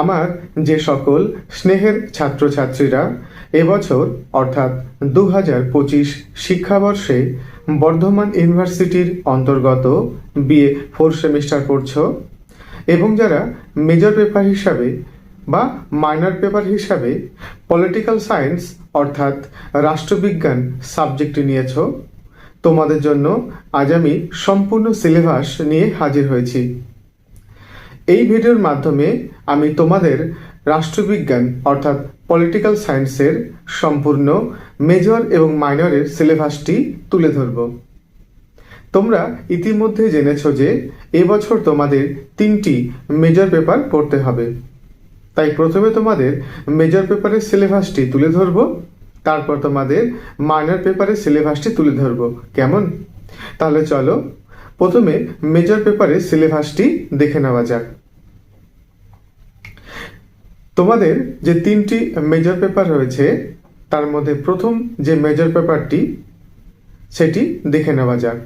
আমার যে সকল স্নেহের ছাত্রছাত্রীরা এবছর, অর্থাৎ দু হাজার পঁচিশ শিক্ষাবর্ষে বর্ধমান ইউনিভার্সিটির অন্তর্গত বিএ ফোর সেমিস্টার পড়ছ এবং যারা মেজর পেপার হিসাবে বা মাইনর পেপার হিসাবে পলিটিক্যাল সায়েন্স, অর্থাৎ রাষ্ট্রবিজ্ঞান সাবজেক্টটি নিয়েছ, তোমাদের জন্য আজ আমি সম্পূর্ণ সিলেবাস নিয়ে হাজির হয়েছি। এই ভিডিওর মাধ্যমে আমি তোমাদের রাষ্ট্রবিজ্ঞান, অর্থাৎ পলিটিক্যাল সায়েন্সের সম্পূর্ণ মেজর এবং মাইনরের সিলেবাসটি তুলে ধরব। তোমরা ইতিমধ্যে জেনেছ যে এবছর তোমাদের তিনটি মেজর পেপার পড়তে হবে। তাই প্রথমে তোমাদের মেজর পেপারের সিলেবাসটি তুলে ধরব, তারপর তোমাদের মাইনর পেপারের সিলেবাসটি তুলে ধরব। কেমন? তাহলে চলো প্রথমে মেজর পেপারের সিলেবাসটি দেখে নেওয়া যাক। তোমাদের যে তিনটি মেজর পেপার রয়েছে, তার মধ্যে প্রথম যে মেজর পেপারটি সেটি দেখে নেওয়া যাক।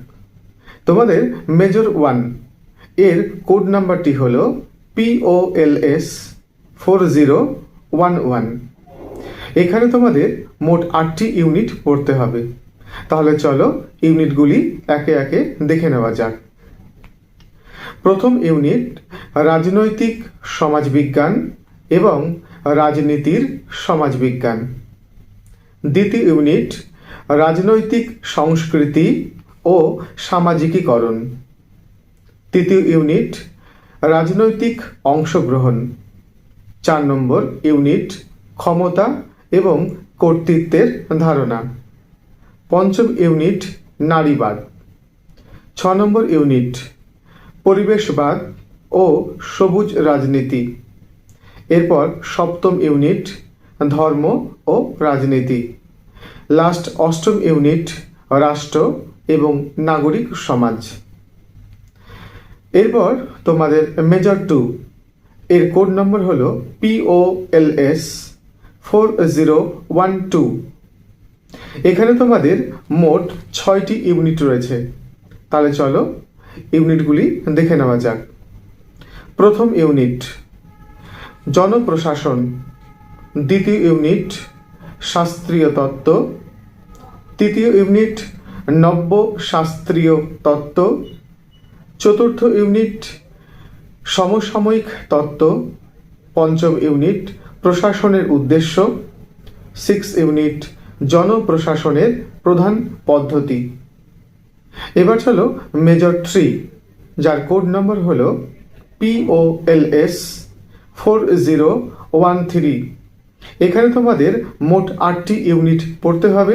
তোমাদের মেজর ওয়ানের কোড নাম্বারটি হল POLS four zero one one এখানে তোমাদের মোট আটটি ইউনিট পড়তে হবে। তাহলে চলো ইউনিটগুলি একে একে দেখে নেওয়া যাক। প্রথম ইউনিট, রাজনৈতিক সমাজবিজ্ঞান এবং রাজনীতির সমাজবিজ্ঞান। দ্বিতীয় ইউনিট, রাজনৈতিক সংস্কৃতি ও সামাজিকীকরণ। তৃতীয় ইউনিট, রাজনৈতিক অংশগ্রহণ। চার নম্বর ইউনিট, ক্ষমতা এবং কর্তৃত্বের ধারণা। পঞ্চম ইউনিট নারীবাদ ছ নম্বর ইউনিট পরিবেশবাদ ও সবুজ রাজনীতি। এরপর সপ্তম ইউনিট, ধর্ম ও রাজনীতি। লাস্ট অষ্টম ইউনিট, রাষ্ট্র এবং নাগরিক সমাজ। এরপর তোমাদের মেজর টু। এর কোড নম্বর হল POLS four zero one two এখানে তোমাদের মোট ছয়টি ইউনিট রয়েছে। তাহলে চলো ইউনিটগুলি দেখে নেওয়া যাক। প্রথম ইউনিট, জনপ্রশাসন। দ্বিতীয় ইউনিট, শাস্ত্রীয় তত্ত্ব। তৃতীয় ইউনিট নব্য শাস্ত্রীয় তত্ত্ব। চতুর্থ ইউনিট, সমসাময়িক তত্ত্ব। পঞ্চম ইউনিট, প্রশাসনের উদ্দেশ্য। সিক্স ইউনিট জনপ্রশাসনের প্রধান পদ্ধতি। এবার চলো মেজর থ্রি যার কোড নম্বর হল POLS four zero one three এখানে তোমাদের মোট আটটি ইউনিট পড়তে হবে।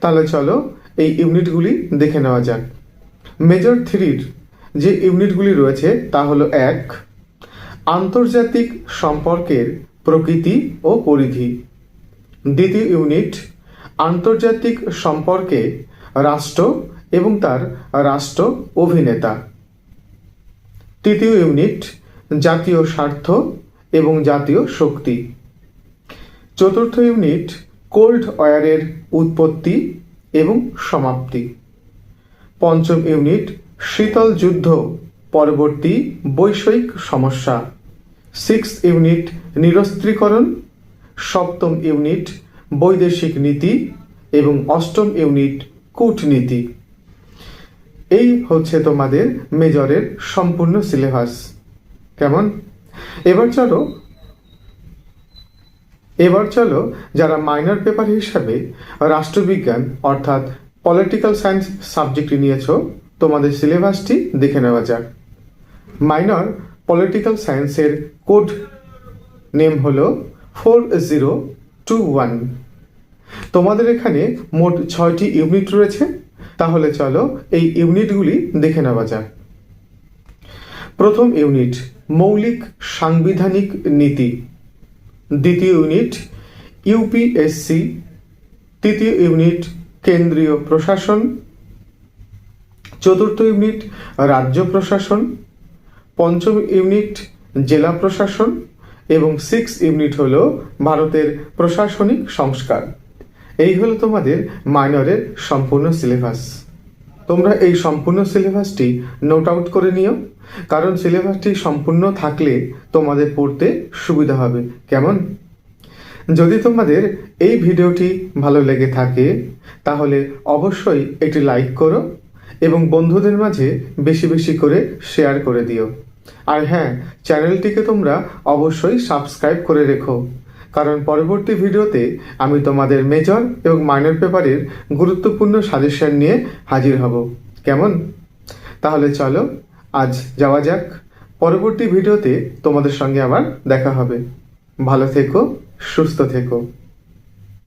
তাহলে চলো এই ইউনিটগুলি দেখে নেওয়া যাক। মেজর থ্রির যে ইউনিটগুলি রয়েছে তা হলো এক, আন্তর্জাতিক সম্পর্কের প্রকৃতি ও পরিধি। দ্বিতীয় ইউনিট আন্তর্জাতিক সম্পর্কে রাষ্ট্র এবং তার রাষ্ট্র অভিনেতা। তৃতীয় ইউনিট, জাতীয় স্বার্থ এবং জাতীয় শক্তি। চতুর্থ ইউনিট, কোল্ড ওয়ারের উৎপত্তি এবং সমাপ্তি। পঞ্চম ইউনিট, শীতল যুদ্ধ, পরবর্তী বৈষয়িক সমস্যা। সিক্স ইউনিট, নিরস্ত্রীকরণ। সপ্তম ইউনিট বৈদেশিক নীতি এবং অষ্টম ইউনিট কূটনীতি। এই হচ্ছে তোমাদের মেজরের সম্পূর্ণ সিলেবাস। কেমন? এবার চলো এবার চলো যারা মাইনর পেপার হিসাবে রাষ্ট্রবিজ্ঞান অর্থাৎ পলিটিক্যাল সায়েন্স সাবজেক্টটি নিয়েছ, তোমাদের সিলেবাসটি দেখে নেওয়া যাক। মাইনর পলিটিক্যাল সায়েন্সের কোড নেম হলো ফোর জিরো টু ওয়ান। তোমাদের এখানে মোট ছয়টি ইউনিট রয়েছে। তাহলে চলো এই ইউনিটগুলি দেখে নেওয়া যাক। প্রথম ইউনিট, মৌলিক সাংবিধানিক নীতি। দ্বিতীয় ইউনিট ইউপিএসসি তৃতীয় ইউনিট, কেন্দ্রীয় প্রশাসন। চতুর্থ ইউনিট, রাজ্য প্রশাসন। পঞ্চম ইউনিট, জেলা প্রশাসন। এবং সিক্স ইউনিট হল ভারতের প্রশাসনিক সংস্কার। এই হলো তোমাদের মাইনরের সম্পূর্ণ সিলেবাস। তোমরা এই সম্পূর্ণ সিলেবাসটি নোট আউট করে নিও, কারণ সিলেবাসটি সম্পূর্ণ থাকলে তোমাদের পড়তে সুবিধা হবে। কেমন? যদি তোমাদের এই ভিডিওটি ভালো লেগে থাকে, তাহলে অবশ্যই একটি লাইক করো এবং বন্ধুদের মাঝে বেশি বেশি করে শেয়ার করে দিও। আর হ্যাঁ চ্যানেলটিকে তোমরা অবশ্যই সাবস্ক্রাইব করে রেখো। কারণ পরবর্তী ভিডিওতে আমি তোমাদের মেজর এবং মাইনর পেপারের গুরুত্বপূর্ণ সাজেশন নিয়ে হাজির হব। কেমন? তাহলে চলো, আজ যাওয়া যাক। পরবর্তী ভিডিওতে তোমাদের সঙ্গে আবার দেখা হবে। ভালো থেকো, সুস্থ থেকো।